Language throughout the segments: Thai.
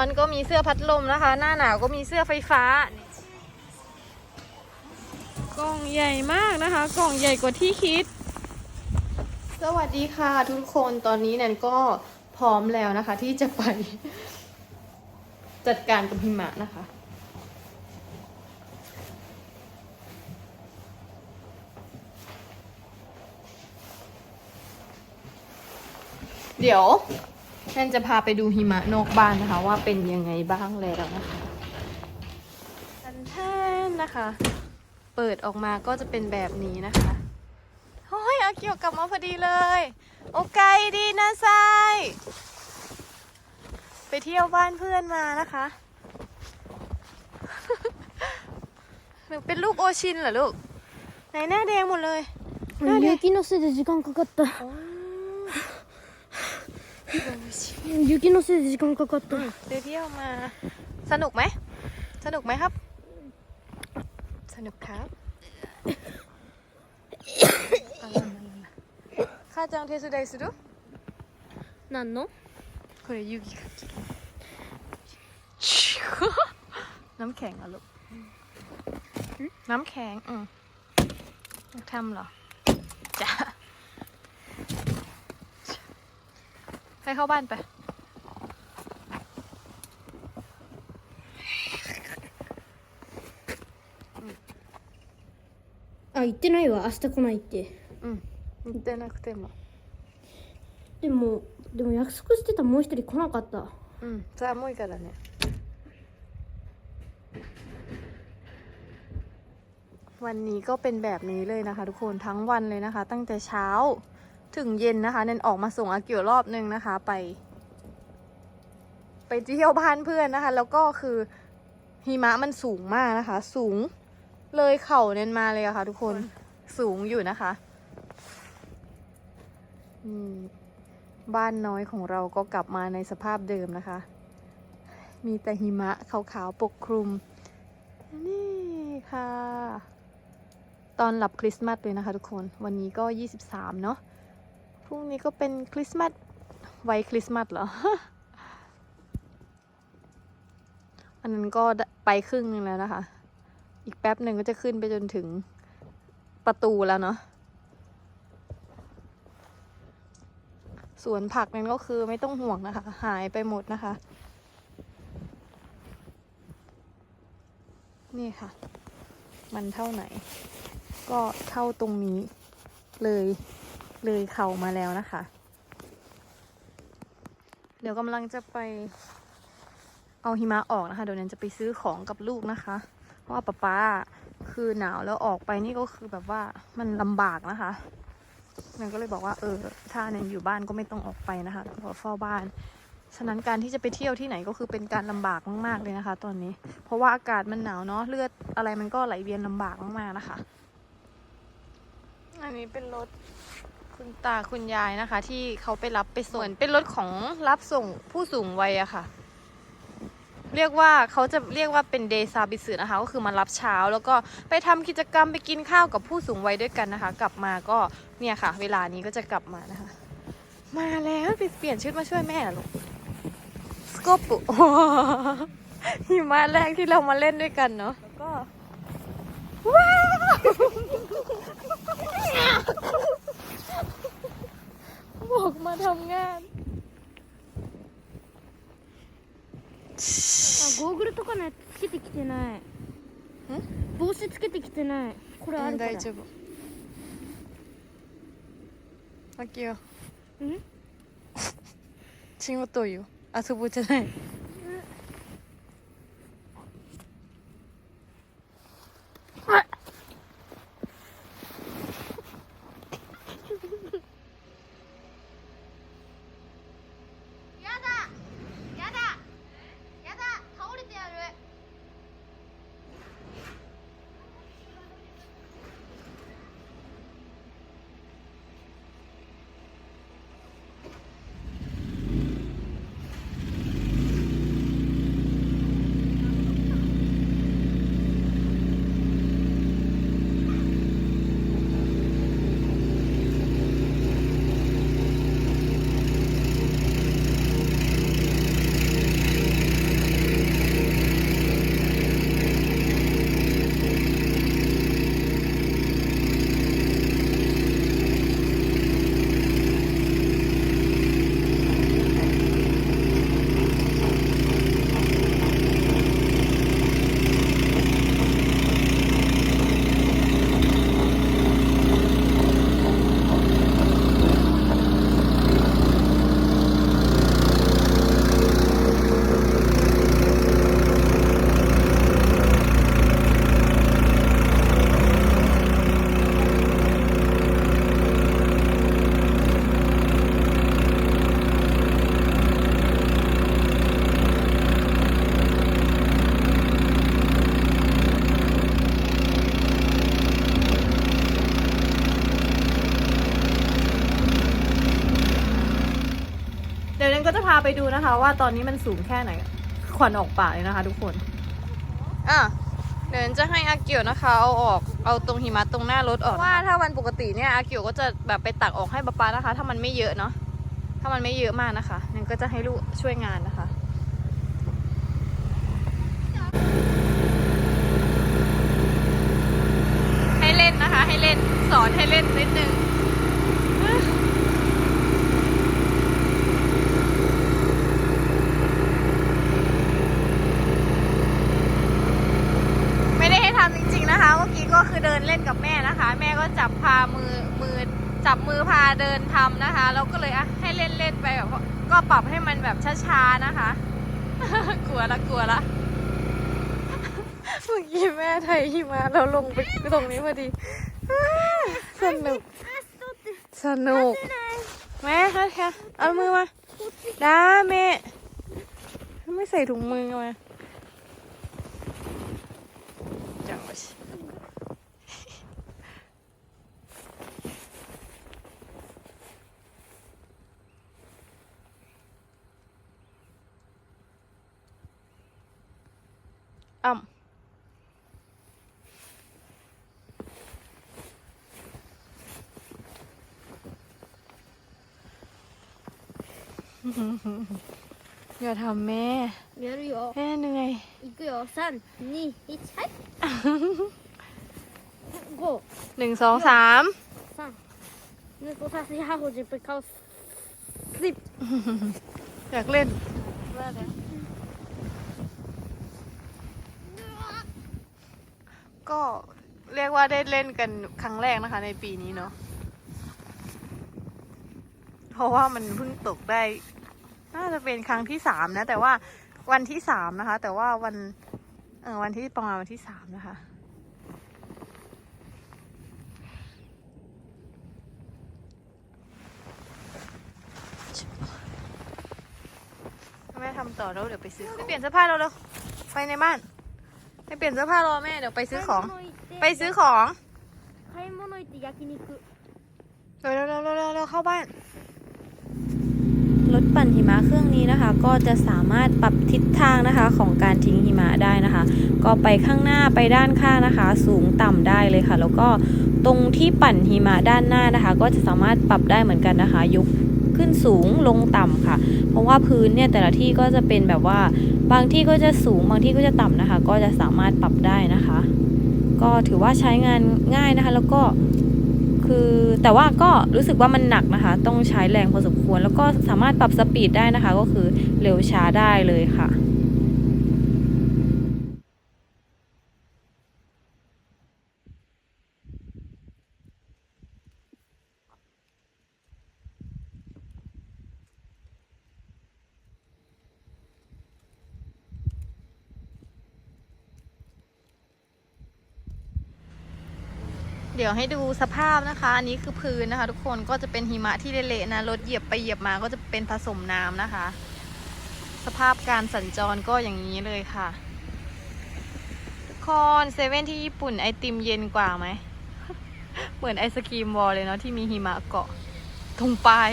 อนก็มีเสื้อพัดลมนะคะ หน้าหนาวก็มีเสื้อไฟฟ้ากล่องใหญ่มากนะคะ กล่องใหญ่กว่าที่คิด สวัสดีค่ะทุกคนตอนนี้แนนก็พร้อมแล้วนะคะ ที่จะไป จัดการกับหิมะนะคะ เดี๋ยว แนนจะพาไปดูหิมะนอกบ้านนะคะ ว่าเป็นยังไงบ้างแล้วนะคะทันแทนนะคะ เปิดออกมาก็จะเป็นแบบนี้นะคะเฮ้ยอาเกียวกลับมาพอดีเลย โอไกดีนะไซไปเที่ยวบ้านเพื่อนมานะคะ หนูเป็นลูกโอชินเหรอลูก ไหนหน้าแดงหมดเลย หน้าแดง 雪のせいで時間かかった โอ้โอชิน 雪のせいで時間かかった ไปเที่ยวมา สนุกไหม สนุกไหมครับ สนุกครับข้าจังเทสุไดสุดุ 何のこれユギかきน้ำแข็งเหรอลูกน้ำแข็งอืมอยากทำเหรอจ้ะ ให้เข้าบ้านไป あ行ってないわ明日来ないってうん言ってなくてもでもでも約束してたもう一人来なかったうん寒いからねวันนี้ก็เป็นแบบนี้เลยนะคะ ทุกคนทั้งวันเลยนะคะ ตั้งแต่เช้า ถึงเย็นนะคะ เนนออกมาส่งอากียวรอบนึงนะคะ ไป ไปเที่ยวบ้านเพื่อนนะคะ แล้วก็คือหิมะมันสูงมากนะคะ สูงเลยเข่าเนนมาเลยอะค่ะทุกคนสูงอยู่นะคะอืมบ้านน้อยของเราก็กลับมาในสภาพเดิมนะคะ มีแต่หิมะขาวๆปกคลุม นี่ค่ะ ตอนหลับคริสต์มาสเลยนะคะทุกคน วันนี้ก็ 23 เนาะ พรุ่งนี้ก็เป็นคริสต์มาสไว้คริสต์มาสเหรอ อันนั้นก็ไปครึ่งนึงแล้วนะคะ อีกแป๊บหนึ่งก็จะขึ้นไปจนถึงประตูแล้วเนาะ สวนผักนั้นก็คือไม่ต้องห่วงนะคะ หายไปหมดนะคะ นี่ค่ะ มันเท่าไหน ก็เท่าตรงนี้เลย เลยเข่ามาแล้วนะคะ เดี๋ยวกำลังจะไปเอาหิมะออกนะคะ เดี๋ยวนั้นจะไปซื้อของกับลูกนะคะ เพราะว่าป๊าป๊าคือหนาวแล้วออกไปนี่ก็คือแบบว่ามันลำบากนะคะนันก็เลยบอกว่าเออถ้าแนนอยู่บ้านก็ไม่ต้องออกไปนะคะขอเฝ้าบ้าน ฉะนั้นการที่จะไปเที่ยวที่ไหนก็คือเป็นการลำบากมากๆเลยนะคะ ตอนนี้ เพราะว่าอากาศมันหนาวเนาะเลือดอะไรมันก็ไหลเวียนลำบากมากๆนะคะ อันนี้เป็นรถ คุณตาคุณยายนะคะ ที่เขาไปรับไปส่งเหมือนเป็นรถของรับส่งผู้สูงวัยอะค่ะ เรียกว่าเขาจะเรียกว่าเป็นเดซาบิสึนะคะ ก็คือมารับเช้า แล้วก็ไปทำกิจกรรมไปกินข้าวกับผู้สูงวัยด้วยกันนะคะ กลับมาก็เนี่ยค่ะ เวลานี้ก็จะกลับมานะคะ มาแล้วไปเปลี่ยนชุดมาช่วยแม่หรอลูกสกปุหิมะแรกที่เรามาเล่นด้วยกันเนาะแล้วก็ว้าว บอกมาทำงาน あゴーグルとかのやつつけてきてない帽子つけてきてないこれあるから大丈夫あきよん仕事よ遊ぼうじゃないや ไปดูนะคะ ว่าตอนนี้มันสูงแค่ไหนควันออกปากเลยนะคะ ทุกคน อะเดี๋ยวจะให้อาเกียวนะคะเอาออกเอาตรงหิมะตรงหน้ารถออกว่าถ้าวันปกติเนี่ยอาเกียวก็จะแบบไปตักออกให้ป๊าป๊านะคะ ถ้ามันไม่เยอะเนาะถ้ามันไม่เยอะมากนะคะนั่นก็จะให้ลูกช่วยงานนะคะให้เล่นนะคะ ให้เล่นสอนให้เล่นนิดนึง ไม่ได้ให้ทำจริงๆนะคะ เมื่อกี้ก็คือเดินเล่นกับแม่นะคะ แม่ก็จับพามือมือจับมือพาเดินทำนะคะ แล้วก็เลยอะให้เล่นเล่นๆไปแบบว่าก็ ปรับให้มันแบบช้าๆนะคะ กลัวละกลัวละเมื่อกี้แม่ไทยหิมะเราลงไปตรงนี้พอดี สนุก สนุก แม่คะแค่เอามือมาด้แม่ไม่ใส่ถุงมือมาจังวะชิ อ่ำ อย่าทำแม่ やるよ แม่เหนื่อย いくよ321はい5 หนึ่งสองสาม 3นึกว่าสี่ห้าหกเจ็ดแปดเก้าสิบ อยากเล่น ก็เรียกว่าได้เล่นกันครั้งแรกนะคะ ในปีนี้เนาะ เพราะว่ามันเพิ่งตกได้ น่าจะเป็นครั้งที่สามนะ แต่ว่าวันที่สามนะคะ แต่ว่าวัน เออวันที่ประมาณวันที่สามนะคะแม่ทำต่อแล้วเดี๋ยวไปซื้อไปเปลี่ยนเสื้อผ้าเราเร็วไปในบ้าน ไปเปลี่ยนเสื้อผ้ารอแม่เดี๋ยวไปซื้อของ ไปซื้อของ 買い物行って焼肉 เร็วเร็วเร็วเร็วเร็วเร็วเข้าบ้าน รถปั่นหิมะเครื่องนี้นะคะ ก็จะสามารถปรับทิศทางนะคะของการทิ้งหิมะได้นะคะ ก็ไปข้างหน้าไปด้านข้างนะคะ สูงต่ำได้เลยค่ะ แล้วก็ตรงที่ปั่นหิมะด้านหน้านะคะ ก็จะสามารถปรับได้เหมือนกันนะคะ ยกขึ้นสูงลงต่ำค่ะ เพราะว่าพื้นเนี่ยแต่ละที่ก็จะเป็นแบบว่า บางที่ก็จะสูงบางที่ก็จะต่ำนะคะ ก็จะสามารถปรับได้นะคะ ก็ถือว่าใช้งานง่ายนะคะ แล้วก็คือแต่ว่าก็รู้สึกว่ามันหนักนะคะ ต้องใช้แรงพอสมควร แล้วก็สามารถปรับสปีดได้นะคะ ก็คือเร็วช้าได้เลยค่ะ เดี๋ยวให้ดูสภาพนะคะ อันนี้คือพื้นนะคะ ทุกคนก็จะเป็นหิมะที่เละๆนะรถเหยียบไปเหยียบมาก็จะเป็นผสมน้ำนะคะ สภาพการสัญจรก็อย่างนี้เลยค่ะคอนเซเว่นที่ญี่ปุ่นไอติมเย็นกว่าไหม เหมือนไอศครีมวอลเลยเนาะที่มีหิมะเกาะทุงป้าย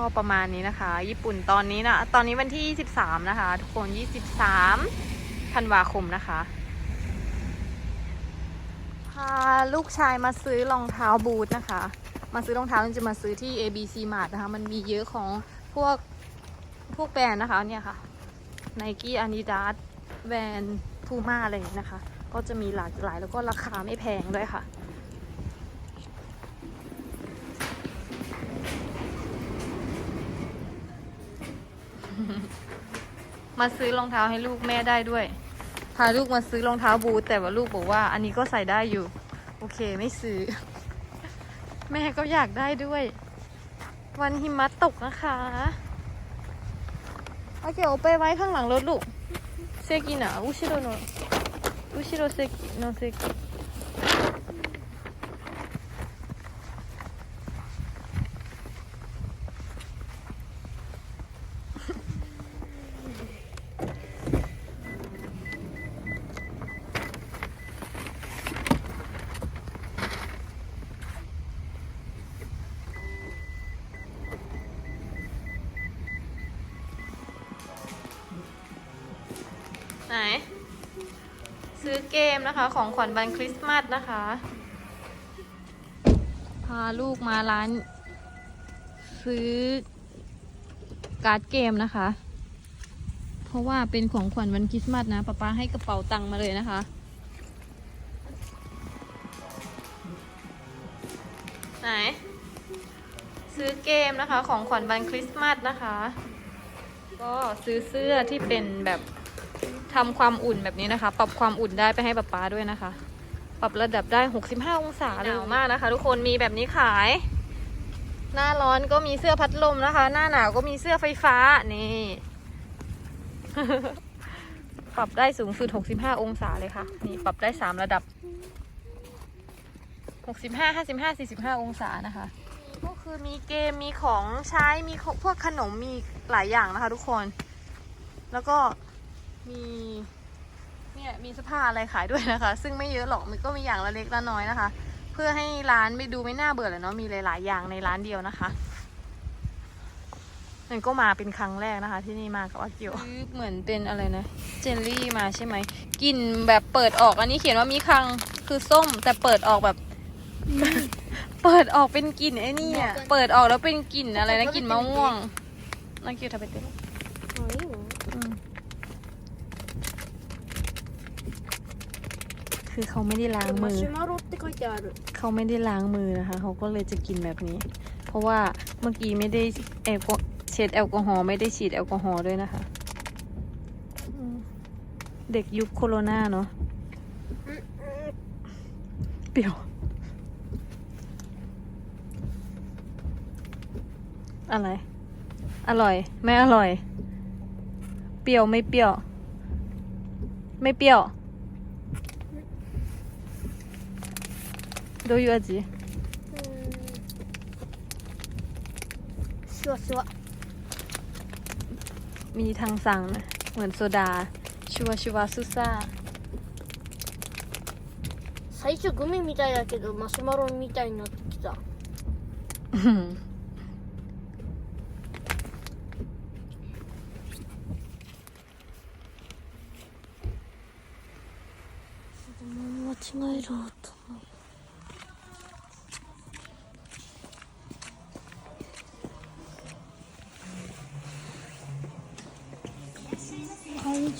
ก็ประมาณนี้นะคะ ญี่ปุ่นตอนนี้นะ ตอนนี้วันที่ 23 นะคะ ทุกคน 23ธันวาคมนะคะ พาลูกชายมาซื้อรองเท้าบูทนะคะ มาซื้อรองเท้าจะมาซื้อที่ ABC Mart นะคะ มันมีเยอะของพวกพวกแบรนด์นะคะเนี่ยค่ะ Nike Adidas แบรนด์ Puma อะไรอย่างเงี้ยนะคะ ก็จะมีหลากหลายแล้วก็ราคาไม่แพงด้วยค่ะ มาซื้อรองเท้าให้ลูกแม่ได้ด้วย พาลูกมาซื้อรองเท้าบูทแต่ว่าลูกบอกว่าอันนี้ก็ใส่ได้อยู่ โอเคไม่ซื้อ แม่ก็อยากได้ด้วย วันหิมะตกนะคะเอาเก็บเอาไปไว้ข้างหลังรถลูกเซกินะอุชิโรโนอุชิโรเซกิโนเซกิ ไหน ซื้อเกมนะคะของขวัญวันคริสต์มาสนะคะ พาลูกมาร้าน ซื้อการ์ดเกมนะคะ เพราะว่าเป็นของขวัญวันคริสต์มาสนะป๊าป๊าให้กระเป๋าตังค์มาเลยนะคะ ไหน ซื้อเกมนะคะของขวัญวันคริสต์มาสนะคะ ก็ซื้อเสื้อที่เป็นแบบ ทำความอุ่นแบบนี้นะคะ ปรับความอุ่นได้ไปให้ป๊าป๊าด้วยนะคะ ปรับระดับได้ 65 องศาหนาวมากนะคะ ทุกคนมีแบบนี้ขาย หน้าร้อนก็มีเสื้อพัดลมนะคะ หน้าหนาวก็มีเสื้อไฟฟ้านี่ปรับได้สูงสุด 65 องศาเลยค่ะ นี่ปรับได้ 3 ระดับ 65 55 45 องศานะคะ ก็คือมีเกม มีของใช้ มีพวกขนม มีหลายอย่างนะคะทุกคน แล้วก็ มีเนี่ยมีเสื้อผ้าอะไรขายด้วยนะคะ ซึ่งไม่เยอะหรอกมันก็มีอย่างละเล็กละน้อยนะคะ เพื่อให้ร้านไม่ดูไม่น่าเบื่อเลยเนาะมีหลาย ๆ อย่างในร้านเดียวนะคะนั่นก็มาเป็นครั้งแรกนะคะ ที่นี่มากับอากิวเหมือนเป็นอะไรนะเจลลี่มาใช่ไหมกลิ่นแบบเปิดออกอันนี้เขียนว่ามีคังคือส้มแต่เปิดออกแบบ เปิดออกเป็นกลิ่นไอ้นี่อะเปิดออกแล้วเป็นกลิ่นอะไรนะกลิ่นมะม่วงนักกิวทำไปเต็มือเขาไม่ได้ล้างมือ เขาไม่ได้ล้างมือนะคะ เขาก็เลยจะกินแบบนี้ เพราะว่าเมื่อกี้ไม่ได้แอลกเช็ดแอลกอฮอล์ไม่ได้ฉีดแอลกอฮอล์ด้วยนะคะ เด็กยุคโคโรนาเนาะเปรี้ยว อะไร อร่อย ไม่อร่อย เปรี้ยวไม่เปรี้ยว ไม่เปรี้ยว どういう味シュワシュワ มีทางสั่งนะ เหมือนโซดา ชัวชัวซุซ่า 最初グミみたいだけどマシュマロみたいになってきた อืม 間違えろ と会員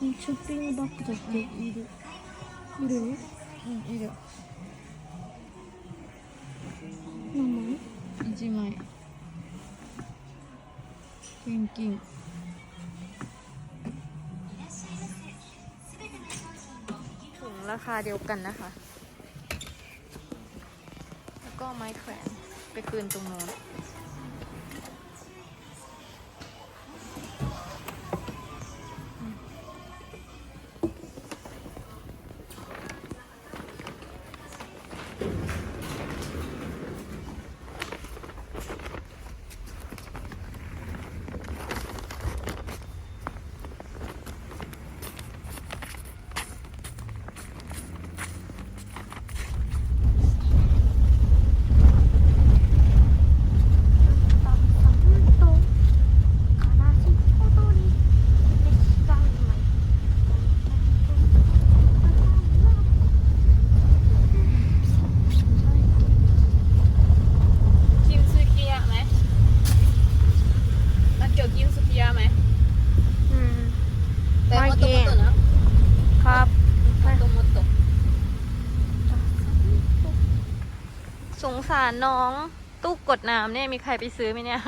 이 쇼핑바크 잡게 이름 이름 이? 응 이름 나 만? 이지마이 낑낑ถุงราคาเดียวกันนะคะ แล้วก็ไม้แขวนไปคืนตรงโน้น สารน้องตู้กดน้ำเนี่ยมีใครไปซื้อไหมเนี่ย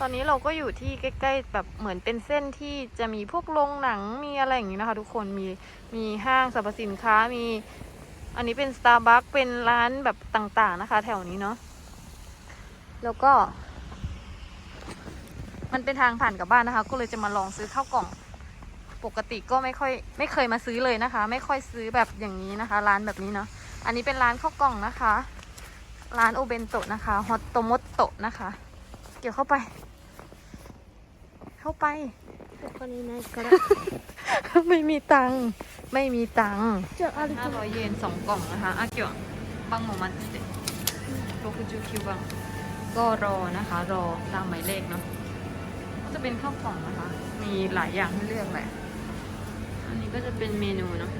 ตอนนี้เราก็อยู่ที่ใกล้ๆแบบเหมือนเป็นเส้นที่จะมีพวกโรงหนังมีอะไรอย่างนี้นะคะ ทุกคนมีมีห้างสรรพสินค้ามี อันนี้เป็น Starbucks เป็นร้านแบบต่างๆนะคะ แถวนี้เนาะแล้วก็ มันเป็นทางผ่านกลับบ้านนะคะ ก็เลยจะมาลองซื้อข้าวกล่อง ปกติก็ไม่ค่อย ไม่เคยมาซื้อเลยนะคะ ไม่ค่อยซื้อแบบอย่างนี้นะคะ ร้านแบบนี้เนาะอันนี้เป็นร้านข้าวกล่องนะคะ ร้านโอเบนโตะนะคะฮอตโตมโตะนะคะ เกี่ยวเข้าไป เข้าไปคนนี้นะก็ได้ไม่มีตังไม่มีตังห้าร้อยเยนสองกล่องนะคะอากิวบังโมมันสเคิวบังก็รอนะคะ รอตามหมายเลขเนาะก็จะเป็นข้าวกล่องนะคะ มีหลายอย่างให้เลือกแหละอันนี้ก็จะเป็นเมนูเนาะ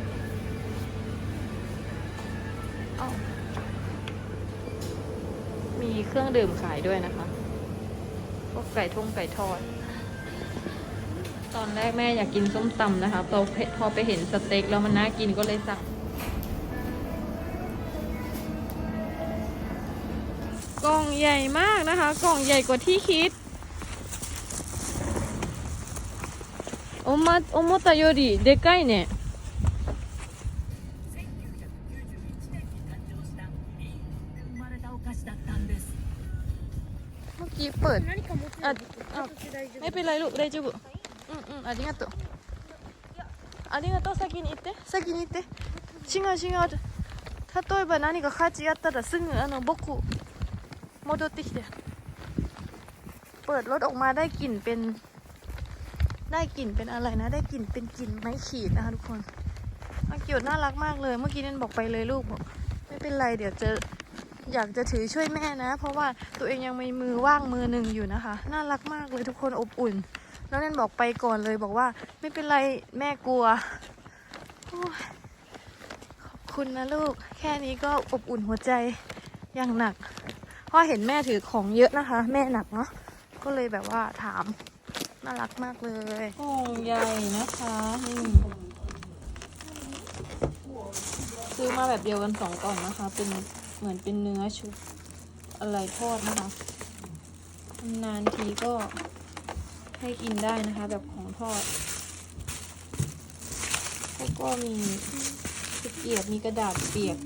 มีเครื่องดื่มขายด้วยนะคะพวกไก่ทงไก่ทอด ตอนแรกแม่อยากกินส้มตำนะคะพอเพพอไปเห็นสเต็กแล้วมันน่ากินก็เลยสั่ง กล่องใหญ่มากนะคะ กล่องใหญ่กว่าที่คิด โอมาโอโมตะโยริเด็กไก่เนี่ย 生まれたお菓子だったんです เมื่อกี้เปิด 何か持ってるああ私大丈夫 ไม่เป็นไรลูก大丈夫 うんうんありがとうありがとう先に行って先に行って違う違う例えば何か価値やったらすぐあの僕戻ってきてเปิดรถออกมาได้กลิ่นเป็น ได้กลิ่นเป็นอะไรนะ ได้กลิ่นเป็นกลิ่นไม้ขีดนะคะทุกคนอากิวน่ารักมากเลย เมื่อกี้นั่นบอกไปเลยลูกบอกไม่เป็นไรเดี๋ยวจะอยากจะถือช่วยแม่นะ เพราะว่าตัวเองยังมีมือว่างมือหนึ่งอยู่นะคะ น่ารักมากเลยทุกคนอบอุ่น แล้วนั่นบอกไปก่อนเลยบอกว่า ไม่เป็นไรแม่กลัวขอบคุณนะลูก แค่นี้ก็อบอุ่นหัวใจอย่างหนักเพราะเห็นแม่ถือของเยอะนะคะ แม่หนักเนาะก็เลยแบบว่าถามน่ารักมากเลยกล่องใหญ่นะคะนี่ซื้อมาแบบเดียวกันสองกล่องนะคะ เป็นเหมือนเป็นเนื้อชุบอะไรทอดนะคะนานทีก็ ให้กินได้นะคะ แบบของทอด แล้วก็มีตะเกียบมีกระดาษเปียก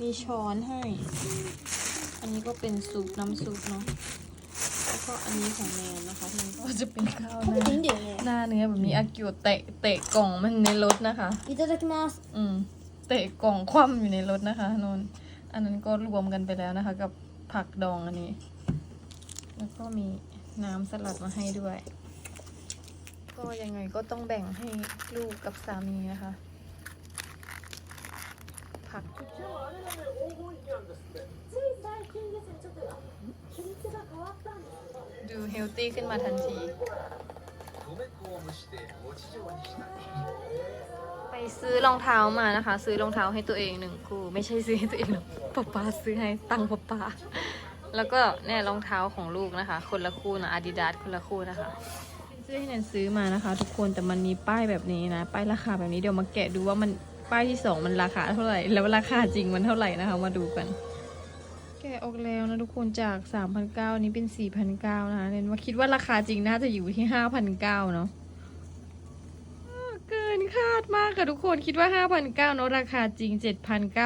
มีช้อนให้ อันนี้ก็เป็นซุปน้ำซุปเนาะแล้วก็อันนี้ของแนนนะคะที่ก็จะเป็นข้าวหน้าหน้าเนื้อแบบมีอากิวเตะเตะกล่องมันในรถนะคะอิตาลีมาสอืมเตะกล่องคว่ำอยู่ในรถนะคะนนอันนั้นก็รวมกันไปแล้วนะคะ กับผักดองอันนี้ แล้วก็มี น้ำสลัดมาให้ด้วย ก็ยังไงก็ต้องแบ่งให้ลูกกับสามีนะคะ ผักดูเฮลตี้ขึ้นมาทันที ไปซื้อรองเท้ามานะคะ ซื้อรองเท้าให้ตัวเองหนึ่งคู่ ไม่ใช่ซื้อให้ตัวเองหรอกป๊าป๊าซื้อให้ตังค์ป๊าป๊า แล้วก็เนี่ยรองเท้าของลูกนะคะ คนละคู่นะอาดิดาสคนละคู่นะคะเสื้อที่แนนซื้อมานะคะ ทุกคนแต่มันมีป้ายแบบนี้นะ ป้ายราคาแบบนี้เดี๋ยวมาแกะดูว่ามันป้ายที่สองมันราคาเท่าไหร่ แล้วราคาจริงมันเท่าไหร่นะคะ มาดูกัน แกะออกแล้วนะทุกคนจาก3,900 นี้เป็น4,900 นะคะเนนว่าคิดว่าราคาจริงน่าจะอยู่ที่5,900เนาะ เกิน ค่ะทุกคนคิดว่า 5,900เนอะราคาจริง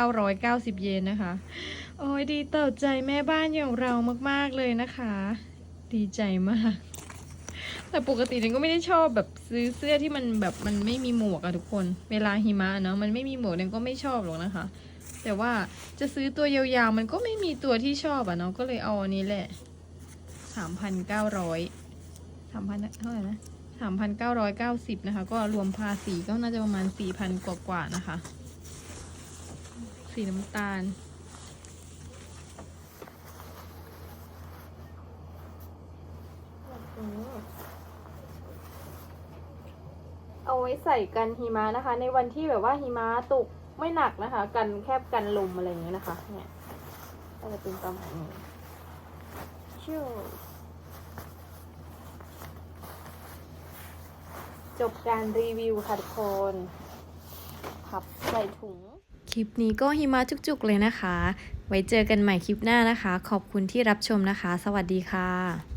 7,990 เยนนะคะ โอ้ยดีต่อใจแม่บ้านอย่างเรามากๆเลยนะคะ ดีใจมาก แต่ปกติฉันก็ไม่ได้ชอบแบบซื้อเสื้อที่มันแบบมันไม่มีหมวกอะทุกคน เวลาหิมะเนาะมันไม่มีหมวกฉันก็ไม่ชอบหรอกนะคะ แต่ว่าจะซื้อตัวยาวๆมันก็ไม่มีตัวที่ชอบอะเนาะก็เลยเอาอันนี้แหละ 3,900 3,000เท่าไหร่นะ สามพันเก้าร้อยเก้าสิบนะคะ ก็รวมภาษีก็น่าจะประมาณสี่พันกว่านะคะ สีน้ำตาล เอาไว้ใส่กันหิมะนะคะ ในวันที่แบบว่าหิมะตกไม่หนักนะคะ กันแคบกันลมอะไรอย่างเงี้ยนะคะ เนี่ยก็จะเป็นประมาณนี้ชิว จบการรีวิวค่ะทุกคนพับใส่ถุง คลิปนี้ก็หิมะจุกๆเลยนะคะ ไว้เจอกันใหม่คลิปหน้านะคะ ขอบคุณที่รับชมนะคะ สวัสดีค่ะ